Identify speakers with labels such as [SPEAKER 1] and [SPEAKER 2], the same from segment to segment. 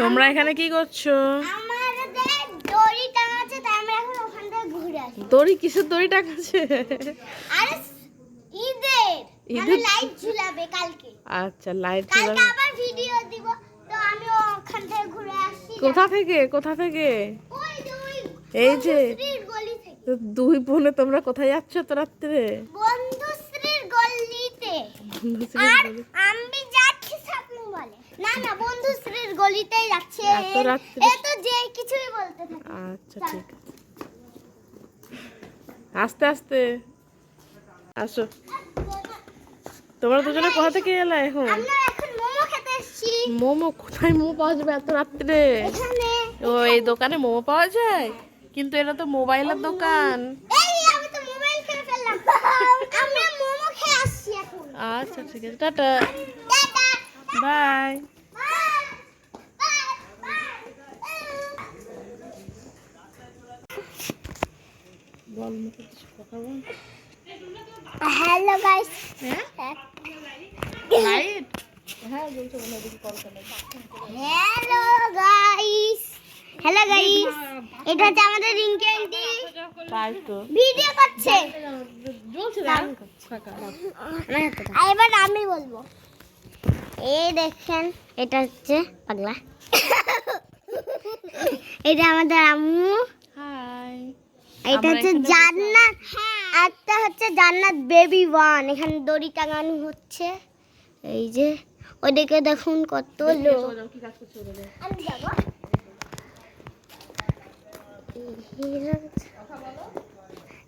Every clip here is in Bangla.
[SPEAKER 1] তোমরা এখানে কি করছ?
[SPEAKER 2] দড়ি টাঙা আছে তাই আমরা এখন ওখান থেকে ঘুরে আসি।
[SPEAKER 1] দড়ি কিসের দড়ি টাকাছে
[SPEAKER 2] আরে ঈদের। লাইট ঝুলাবে কালকে।
[SPEAKER 1] আচ্ছা লাইট
[SPEAKER 2] কালকে আবার ভিডিও দিব তো আমি ওখান থেকে ঘুরে আসি।
[SPEAKER 1] কোথা থেকে? কোথা থেকে?
[SPEAKER 2] ওই যে
[SPEAKER 1] এই যে দুই বোনে তোমরা কোথায় যাচ্ছ তো রাত্রে?
[SPEAKER 2] বন্ধুশ্রীর গলিতে। আর আমি না না বন্ধুশ্রীর গলিতেই যাচ্ছে। এ তো যে কিছুই বলতে থাকে
[SPEAKER 1] আচ্ছা ঠিক আছে। আস্তে আস্তে। আসো। তোমরা দুজনে কোথা থেকে এলা এখন?
[SPEAKER 2] আমরা এখন মোমো খেতে এসেছি।
[SPEAKER 1] মোমো কোথায় মোমো পাওয়া যাবে এত রাত্রে?
[SPEAKER 2] এখানে।
[SPEAKER 1] ও এই দোকানে মোমো পাওয়া যায়? কিন্তু এটা তো মোবাইলের দোকান।
[SPEAKER 2] এই আমি তো মোবাইল খেয়ে ফেললাম। আমরা মোমো খেয়ে আসছি এখন।
[SPEAKER 1] আচ্ছা ঠিক আছে। টাটা। বাই
[SPEAKER 2] বাই
[SPEAKER 1] বল মুখে কিছু কথা বল।
[SPEAKER 2] হ্যালো গাইস
[SPEAKER 1] হ্যাঁ? লাইট হ্যাঁ বলছো দেখি কল করে
[SPEAKER 2] হ্যালো গাইস হ্যালো গাইস এটা হচ্ছে আমাদের রিঙ্কি আন্টি
[SPEAKER 1] তাই তো।
[SPEAKER 2] ভিডিও করছে। আর এবার আমি বলব। এই দেখেন এটা হচ্ছে পাগলা। এটা আমাদের আম্মু।
[SPEAKER 1] হাই
[SPEAKER 2] এটা হচ্ছে জান্নাত। একটা হচ্ছে জান্নাত বেবি ওয়ান। এখানে দড়ি টাঙানো হচ্ছে। এই যে ওদিকে দেখুন কত লোক।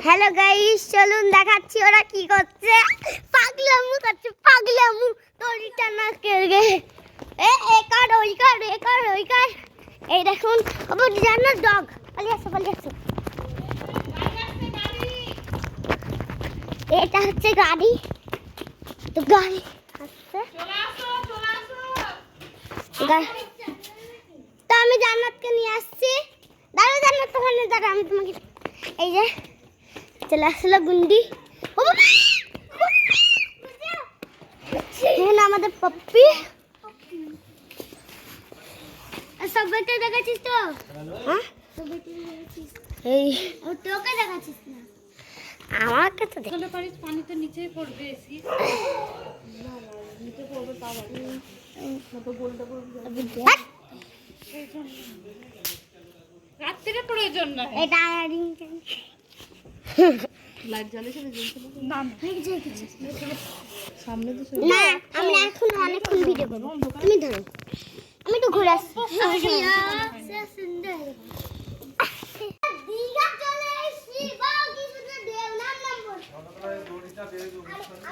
[SPEAKER 2] হ্যালো গাইস চলুন দেখাচ্ছি ওরা কি করছে। পাগলামু করছে পাগলামু। দড়ি টানা কে এ এ কার ওই কার এ কার ওই কার। এই দেখুন আবার জানার ডগ পালিয়ে আসো পালিয়ে আসো। এটা হচ্ছে গাড়ি। তো গাড়ি আসছে গা- তো আমি জান্নাতকে নিয়ে আসছি। দাঁড়া জান্নাত ওখানে দাঁড়া আমি তোমাকে এই যে চলে আসলো গুন্ডি। ও বাবা! এখানে আমাদের পপ্পি। আর সবাইকে দেখাচ্ছিস তো? হ্যাঁ? এই। ও তোকে দেখাচ্ছিস। না আমাকে তো দেখ
[SPEAKER 1] পারিস পানি তো নিচেই পড়বে এসি। প্রয়োজন না
[SPEAKER 2] এটা
[SPEAKER 1] লাইট সামনে তো
[SPEAKER 2] না আমরা এখন অনেকক্ষণ ভিডিও করব। তুমি ধরো। আমি একটু ঘুরে আসছি দীঘা চলে এসেছি বাবা কি সুন্দর ঢেউ নাম নাম বল নো বাবা
[SPEAKER 1] এই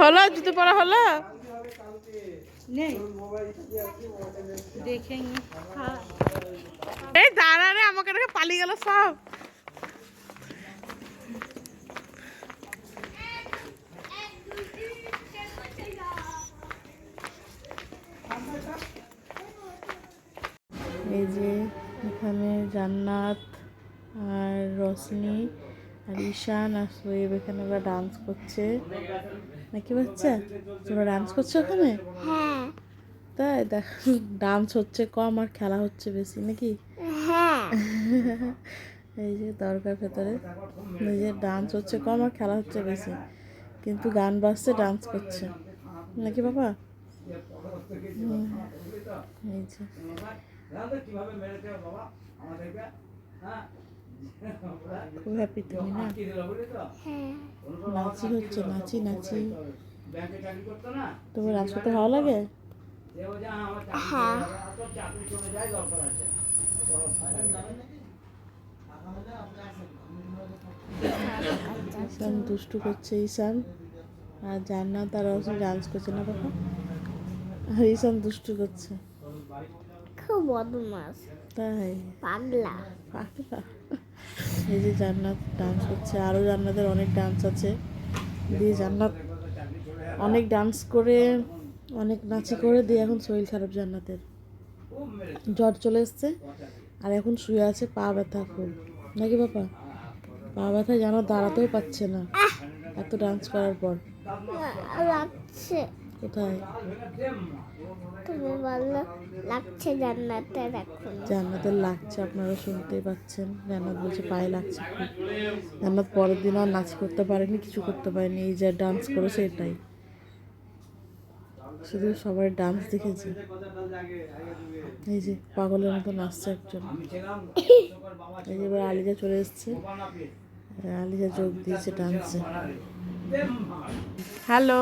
[SPEAKER 1] হলো জুতো পরা হলো? এই দাঁড়া রে আমাকে রেখে পালিয়ে গেল সব। এই যে এখানে জান্নাত আর রশনি আর ঈশান আর সোয়েব এখানে ওরা ডান্স করছে। নাকি বাচ্চা? তোমরা ডান্স করছ ওখানে?
[SPEAKER 2] হ্যাঁ।
[SPEAKER 1] তাই দেখ ডান্স হচ্ছে কম আর খেলা হচ্ছে বেশি নাকি?
[SPEAKER 2] হ্যাঁ।
[SPEAKER 1] এই যে দরকার ভেতরে। এই যে ডান্স হচ্ছে কম আর খেলা হচ্ছে বেশি কিন্তু গান বাজছে ডান্স করছে। নাকি বাবা। এই যে। খুব হ্যাপি তুমি না?
[SPEAKER 2] হ্যাঁ।
[SPEAKER 1] নাচি হচ্ছে নাচি নাচি। তোমার নাচ করতে ভালো লাগে?
[SPEAKER 2] হ্যাঁ।
[SPEAKER 1] ঈশান দুষ্টু করছে ঈশান। আর জান্নাত আর রসুন ডান্স করছে না বাবা আর ঈশান দুষ্টু করছে।
[SPEAKER 2] খুব বদমাস।
[SPEAKER 1] তাই।
[SPEAKER 2] পাগলা।
[SPEAKER 1] পাগলা। এই যে জান্নাত ডান্স করছে আরও জান্নাতের অনেক ডান্স আছে। দিয়ে জান্নাত অনেক ডান্স করে অনেক নাচি করে দিয়ে এখন শরীর খারাপ জান্নাতের। জ্বর চলে এসছে আর এখন শুয়ে আছে পা ব্যথা খুব। নাকি বাবা? পা ব্যথা যেন দাঁড়াতেও পাচ্ছে না এত ডান্স করার পর। কোথায়?
[SPEAKER 2] তুমি বলল লাগছে জান্নাতের এখন।
[SPEAKER 1] জান্নাতের লাগছে আপনারা শুনতেই পাচ্ছেন। জান্নাত বলছে পায়ে লাগছে খুব। জান্নাত পরের দিন আর নাচ করতে পারেনি কিছু করতে পারেনি এই যে ডান্স করেছে এটাই। শুধু সবাই ডান্স দেখেছে। এই যে পাগলের মতো নাচছে একজন। এই যে এবার আলিজা চলে এসছে। আলিজা যোগ দিয়েছে ডান্সে হ্যালো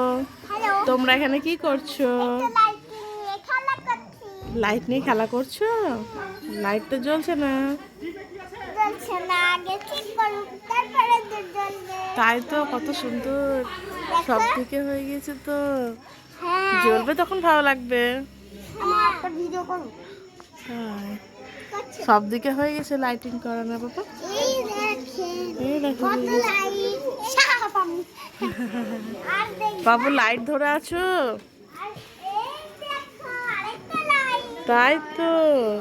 [SPEAKER 1] তোমরা এখানে কি করছ
[SPEAKER 2] লাইটিং নিয়ে খেলা করছি
[SPEAKER 1] লাইট নিয়ে খেলা করছ? লাইট তো জ্বলছে না। তাই তো কত সুন্দর। সব দিকে হয়ে গেছে তো।
[SPEAKER 2] হ্যাঁ।
[SPEAKER 1] জ্বলবে তখন ভালো লাগবে। তাই
[SPEAKER 2] করছি।
[SPEAKER 1] সব দিকে হয়ে গেছে লাইটিং করা না বাবা বাবু লাইট ধরে আছো
[SPEAKER 2] আর এই দেখো আরেকটা লাইট
[SPEAKER 1] তাই তো।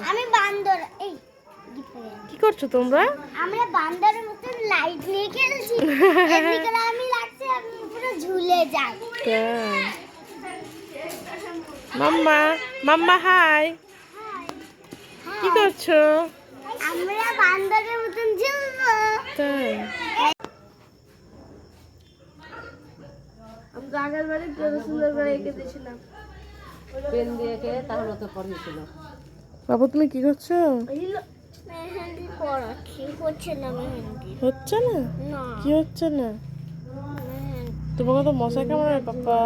[SPEAKER 2] আমি বান্দর এই।
[SPEAKER 1] কি করছ তোমরা?
[SPEAKER 2] আমরা বান্দরের মতন লাইট নিয়ে খেলছি। এদিকে আমি লাগছে আমি পুরো ঝুলে যাই।
[SPEAKER 1] মাম্মা মাম্মা হাই কি করছ?
[SPEAKER 2] আমরা বান্দরের মতন ঝুলবো।
[SPEAKER 1] তাই।
[SPEAKER 2] আমি গানের বাড়ি কত সুন্দর করে এঁকে দিয়েছিলাম।
[SPEAKER 3] পেন দিয়ে কে তাহলে তো পড়িয়েছিল।
[SPEAKER 1] বাবু তুমি কি করছ?
[SPEAKER 2] মেহেন্দি পড়াচ্ছি হচ্ছে না মেহেন্দি?
[SPEAKER 1] হচ্ছে না?
[SPEAKER 2] না।
[SPEAKER 1] কি হচ্ছে না? তোমাকে তো মশা কামড়ায় পাপা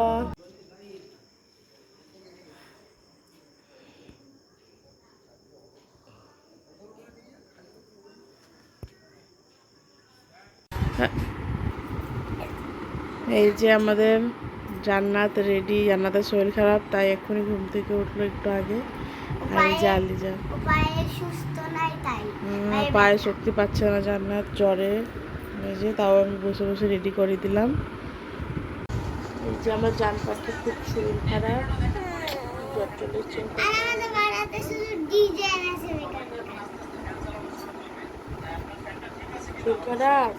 [SPEAKER 1] এই যে আমাদের জান্নাত রেডি জান্নাতের শরীর খারাপ তাই এক্ষুনি ঘুম থেকে উঠল একটু আগে। আর যে আলিজা।
[SPEAKER 2] পায়ে
[SPEAKER 1] শক্তি পাচ্ছে না জান্নাত জ্বরে। যে তাও আমি বসে বসে রেডি করে দিলাম। এই যে আমার জান পাখি খুব শরীর খারাপ। জ্বর চলেছে শরীর খারাপ?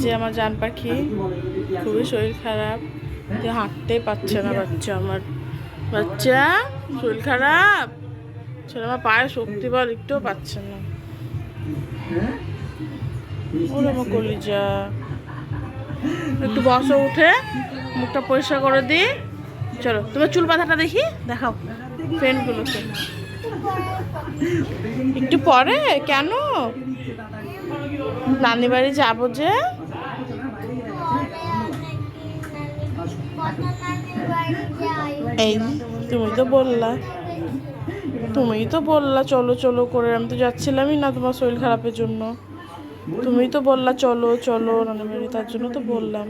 [SPEAKER 1] যে আমার জান পাখি খুবই শরীর খারাপ। যে হাঁটতেই পারছে না বাচ্চা আমার। বাচ্চা, শরীর খারাপ? ছেলে আমার পায়ে শক্তি বল একটুও পাচ্ছে না। ওরে আমার কলিজা। একটু বসো উঠে, মুখটা পরিষ্কার করে দিই চলো, তোমার চুল বাঁধাটা দেখি, দেখাও। ফ্রেন্ডগুলোকে একটু পরে? কেন? নানি বাড়ি যাব যে। এই, তুমি তো বললা। তুমিই তো বললা, চলো চলো করে। আমি তো যাচ্ছিলামই না তোমার শরীর খারাপের জন্য। তুমি তো বললা, চলো চলো নানি তার জন্য তো বললাম।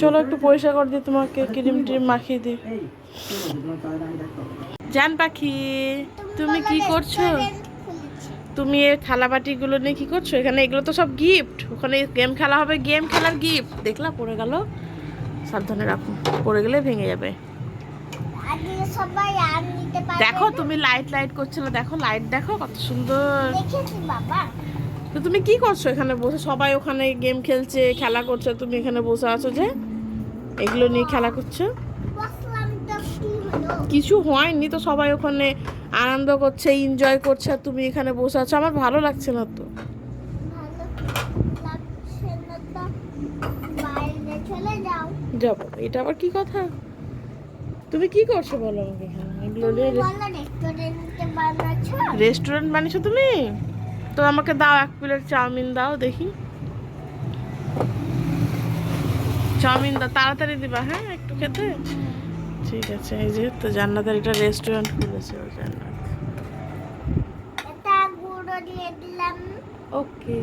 [SPEAKER 1] চলো একটু পয়সা করে দিই তোমাকে, ক্রিম ট্রিম মাখিয়ে দিই। জান পাখি, তুমি কি করছ? তুমি এই থালাবাটিগুলো নিয়ে কি করছ? এখানে এগুলো তো সব গিফট ওখানে গেম খেলা হবে গেম খেলার গিফট দেখলা, পড়ে গেল। সাবধানে রাখো পড়ে গেলে ভেঙে যাবে। দেখো তুমি লাইট লাইট করছ না দেখো লাইট দেখো কত সুন্দর। তো তুমি কি করছ এখানে বসে? সবাই ওখানে গেম খেলছে খেলা করছে তুমি এখানে বসে আছো যে? এগুলো নিয়ে খেলা করছ? কিছু হয়নি তো সবাই ওখানে আনন্দ করছে এনজয় করছে আর তুমি এখানে বসে আছো। আমার ভালো লাগছে না তো
[SPEAKER 2] ভালো লাগছে না তো বাইরে চলে যাও
[SPEAKER 1] যাব। এটা আবার কি কথা? তুমি কি করছ বলো আমাকে? এখানে
[SPEAKER 2] রেস্টুরেন্টে
[SPEAKER 1] বানিয়েছো তুমি? তো আমাকে দাও এক প্লেট চাউমিন দাও দেখি। চাউমিন দাও তাড়াতাড়ি দিবা হ্যাঁ একটু খেতে? ঠিক আছে এই যে তো জান্নাতের একটা রেস্টুরেন্ট খুলেছে ও জান্নাত।
[SPEAKER 2] এটা
[SPEAKER 1] ওকে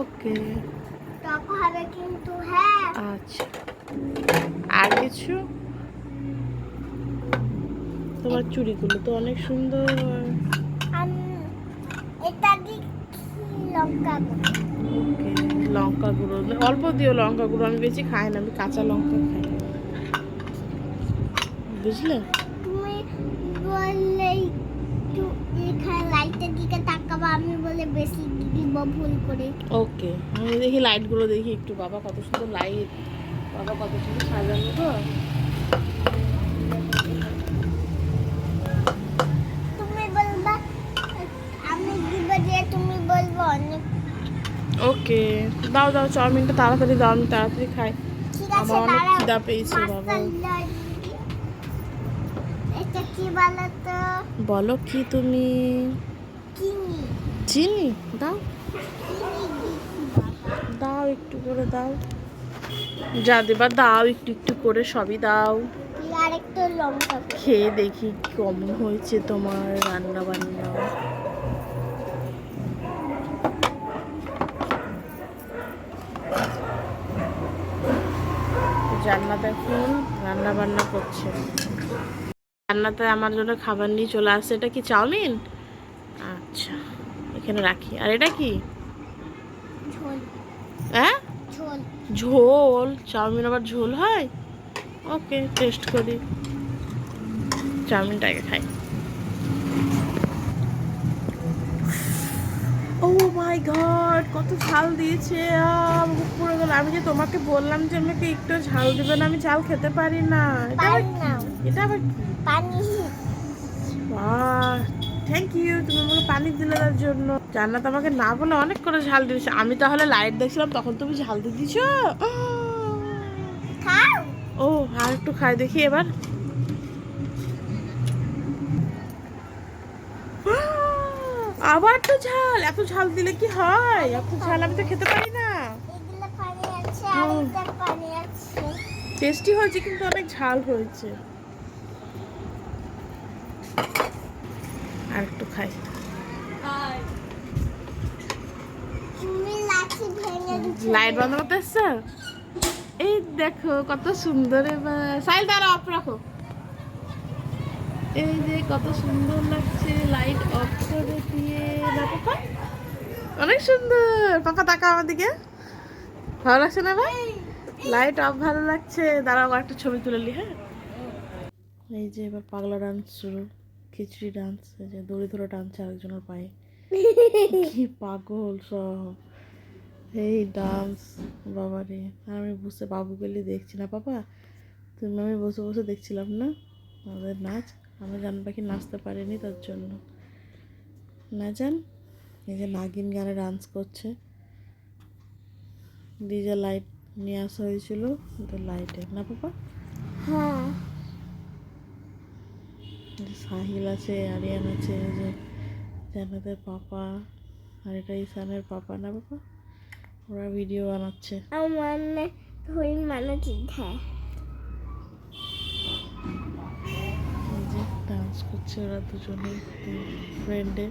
[SPEAKER 1] ওকে
[SPEAKER 2] হবে কিন্তু হ্যাঁ।
[SPEAKER 1] আচ্ছা। আর কিছু? তোমার চুড়িগুলো তো অনেক সুন্দর
[SPEAKER 2] এটা লঙ্কা
[SPEAKER 1] ওকে লঙ্কা গুঁড়ো। অল্প দিও লঙ্কা গুঁড়ো আমি বেশি খাই না আমি কাঁচা লঙ্কা খাই। বুঝলে?
[SPEAKER 2] তুমি বললে একটু এখানে লাইটের দিকে তাকাবো আমি বলে বেশি দিব ভুল করে।
[SPEAKER 1] ওকে আমি দেখি লাইটগুলো দেখি একটু। বাবা কত সুন্দর লাইট। বাবা কত সুন্দর সাজানো তো।
[SPEAKER 2] তুমি বলবা আমি দিব যে তুমি বলব অনেক
[SPEAKER 1] ওকে দাও দাও চাউমিনটা তাড়াতাড়ি দাও আমি তাড়াতাড়ি খাই। আমার অনেক খিদা পেয়েছে বাবা।
[SPEAKER 2] এটা কি বলো তো?
[SPEAKER 1] বলো কি তুমি?
[SPEAKER 2] চিনি?
[SPEAKER 1] দাও। দাও একটু করে দাও। যা দেবার দাও একটু একটু করে সবই দাও।
[SPEAKER 2] আর একটু
[SPEAKER 1] খেয়ে দেখি কেমন হয়েছে তোমার রান্না বান্না জান্নাত এখন রান্না বান্না করছে। রান্নাতে আমার জন্য খাবার নিয়ে চলে আসছে। এটা কি চাউমিন? এখানে রাখি। আর এটা কি?
[SPEAKER 2] ঝোল।
[SPEAKER 1] হ্যাঁ?
[SPEAKER 2] ঝোল।
[SPEAKER 1] চাউমিন আবার ঝোল হয়? ওকে টেস্ট করি। চাউমিনটাকে খাই। ও মাই গড কত ঝাল দিয়েছে। পুরো গেল। আমি যে তোমাকে বললাম যে আমাকে একটু ঝাল দিবে না আমি ঝাল খেতে পারি না। এটা আবার এটা কি?
[SPEAKER 2] পানি।
[SPEAKER 1] থ্যাংক ইউ তুমি আমাকে পানি দিলে তার জন্য। জান্নাত আমাকে না বলে অনেক করে ঝাল দিয়েছে। আমি তাহলে লাইট দেখছিলাম তখন তুমি ঝাল দিয়ে দিছো ও আর একটু খাই দেখি এবার। আবার তো ঝাল এত ঝাল দিলে কি হয়? এত ঝাল আমি তো খেতে পারি না। টেস্টি হয়েছে কিন্তু অনেক ঝাল হয়েছে। আর একটু খাই
[SPEAKER 2] তুমি লাঠি ভেঙে দিচ্ছ
[SPEAKER 1] লাইট বন্ধ করতে এই দেখো, কত সুন্দর এবার। সাইল তারা অফ রাখো। এই যে কত সুন্দর লাগছে লাইট অফ করে দিয়ে। পাপা? অনেক সুন্দর। পাপা তাকা আমার দিকে। ভালো লাগছে না, ভাই? লাইট অফ ভালো লাগছে। দাঁড়াও একটা ছবি তুলে নি হ্যাঁ? এই যে এবার পাগলা ডান্স শুরু। খিচড়ি ডান্স এই যে দড়ি ধরে টানছে আরেকজনের পায়ে। কি পাগল সব। এই ডান্স বাবারে আর আমি বুঝতে বাবু গেলে দেখছি না পাপা তুমি আমি বসে বসে দেখছিলাম না? আমাদের নাচ। আমি জান পাখি নাচতে পারিনি তার জন্য। না জান? এই যে নাগিন গানে ডান্স করছে। ডিজে লাইট নিয়ে আসা হয়েছিল লাইটে না পাপা
[SPEAKER 2] হ্যাঁ।
[SPEAKER 1] সাহিল আছে আরিয়ান আছে যে জান্নাতের পাপা আর এটা ইসানের পাপা না পাপা ওরা ভিডিও বানাচ্ছে।
[SPEAKER 2] আমার না ধরি মানে চিন্তা
[SPEAKER 1] ডান্স করছে ওরা দুজনে ফ্রেন্ডে